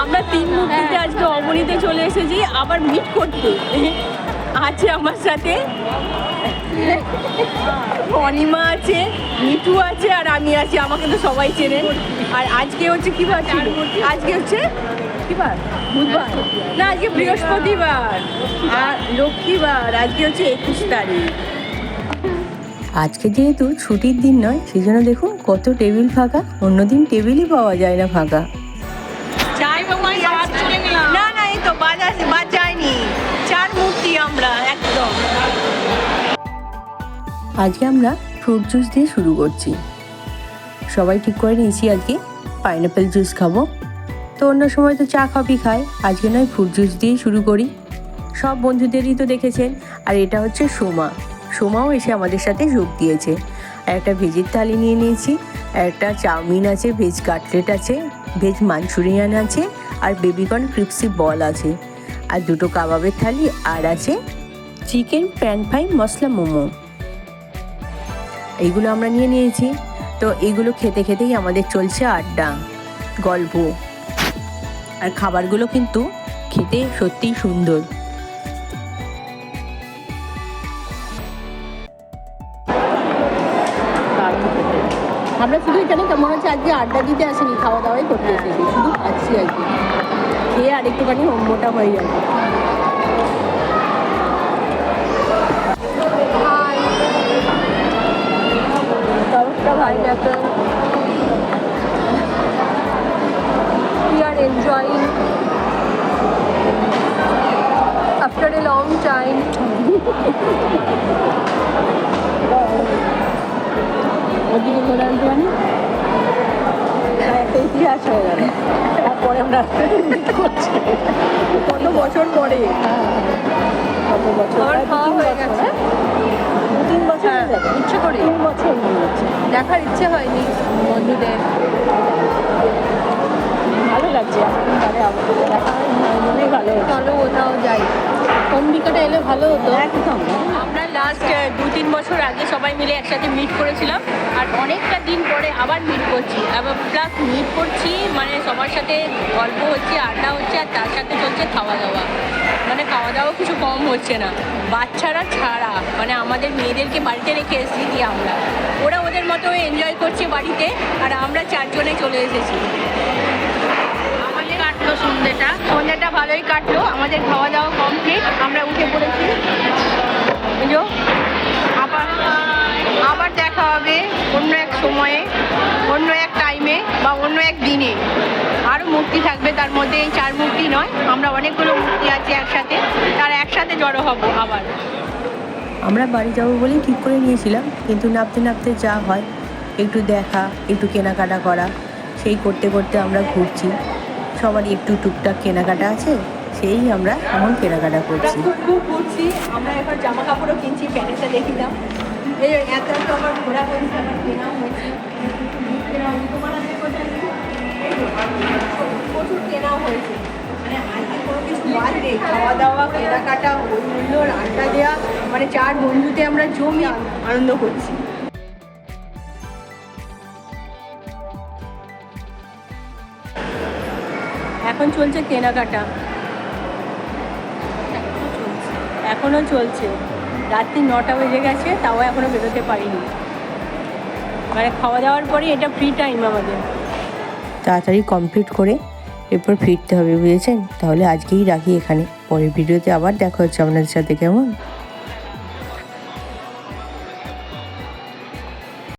আমরা তিন মূর্তিতে আজকে অবনীতে চলে এসেছি আবার মিট করতে। আছে আমার সাথে। অনিমা আছে মিঠু আছে আর আমি আছি আমাকে তো সবাই চেনে। আর আজকে হচ্ছে কি বার? আজকে হচ্ছে কি বার? বুধবার। না আজকে বৃহস্পতিবার। আর লক্ষ্মীবার আজকে হচ্ছে একুশ তারিখ। আজকে যেহেতু ছুটির দিন নয় সেই জন্য দেখুন কত টেবিল ফাঁকা অন্যদিন টেবিলই পাওয়া যায় না ফাঁকা। না না এই তো বাজ যায়নি চার মূর্তি আমরা একদম। আজকে আমরা ফ্রুট জুস দিয়ে শুরু করছি। সবাই ঠিক করে নিয়েছি আজকে পাইনাপেল জুস খাব। তো অন্য সময় তো চা কফি খাই। আজকে নয় ফ্রুট জুস দিয়েই শুরু করি। সব বন্ধুদেরই তো দেখেছেন আর এটা হচ্ছে সোমা। সোমাও এসে আমাদের সাথে যোগ দিয়েছে। একটা ভেজের থালি নিয়ে নিয়েছি, একটা চাউমিন আছে, ভেজ কাটলেট আছে, ভেজ মাঞ্চুরিয়ান আছে, আর বেবিকর্ন ক্রিপসি বল আছে। আর দুটো কাবাবের থালি আর আছে chicken pan fry masala momo. এইগুলো আমরা নিয়ে নিয়েছি। তো এইগুলো খেতে খেতেই আমাদের চলছে আড্ডা, গল্প। আর খাবারগুলো কিন্তু খেতে সত্যিই সুন্দর। আমরা শুধু এখানে কেমন হচ্ছে আজকে আড্ডা দিতে আসিনি খাওয়া দাওয়াই করতে এসেছি শুধু খাচ্ছি আর কি খেয়ে আর একটুখানি হোমোটা হয়ে যাবে তরফটা ভাই দেখো We are enjoying after a long time. ওদিকে ঘোরা আনতে পারি একটা ইতিহাস হয়ে গেল। তারপরে আমরা করছি। কত বছর পরে? কত বছর? আমার দু তিন হয়ে বছর, গেছে। হ্যাঁ? দু তিন বছর হ্যাঁ, হয়ে। ইচ্ছে করে। তিন বছর মনে হচ্ছে দেখার ইচ্ছে হয়নি বন্ধুদের। ভালো লাগছে। পরে আবার দেখা হয়, মনে ভালো চলো কোথাও যাই। অম্বিকাটা এলে ভালো হতো। একদম। আমরা লাস্ট দু তিন বছর আগে সবাই মিলে একসাথে মিট করেছিলাম। আর অনেকটা দিন পরে আবার মিট করছি। আবার প্লাস মিট করছি মানে সবার সাথে গল্প হচ্ছে আড্ডা হচ্ছে আর তার সাথে চলছে খাওয়া দাওয়া। মানে খাওয়া দাওয়া কিছু কম হচ্ছে না। বাচ্চারা ছাড়া মানে আমাদের মেয়েদেরকে বাড়িতে রেখে এসেছি দিয়ে আমরা? ওরা ওদের মতো এনজয় করছে বাড়িতে আর আমরা চারজনে চলে এসেছি। আমাদের কাটলো সন্ধ্যেটা সন্ধ্যেটা ভালোই কাটলো। আমাদের খাওয়া দাওয়া কমপ্লিট আমরা উঠে পড়েছি। হবে অন্য এক সময়ে অন্য এক টাইমে বা অন্য এক দিনে। আরও মূর্তি থাকবে তার মধ্যে এই চার মূর্তি নয় আমরা অনেকগুলো মূর্তি আছে একসাথে তারা একসাথে জড়ো হব আবার। আমরা বাড়ি যাব বলেই ঠিক করে নিয়েছিলাম কিন্তু নাপতে নাপতে যা হয় একটু দেখা একটু কেনাকাটা করা সেই করতে করতে আমরা ঘুরছি। সবারই একটু টুকটাক কেনাকাটা আছে সেই আমরা এখন কেনাকাটা করছি। আমরা এখন জামা কাপড়ও কিনছি প্যান্টটা দেখিলাম। আবার ঘোরা হয়েছে আবার কেনাও হয়েছে। কেনা হয়েছে। মানে কোনো খাওয়া দাওয়া, কেনাকাটা আড্ডা দেওয়া মানে চার বন্ধুতে আমরা জমি আনন্দ করছি। এখন চলছে কেনাকাটা। এখনও চলছে। রাত্রি নটা বেজে গেছে, তাও এখনও বেরোতে পারিনি। মানে খাওয়া দাওয়ার পরে এটা ফ্রি টাইম আমাদের। তাড়াতাড়ি কমপ্লিট করে এরপর ফিরতে হবে, বুঝেছেন? তাহলে আজকেই রাখি এখানে। পরের ভিডিওতে আবার দেখা হচ্ছে আপনাদের সাথে, কেমন?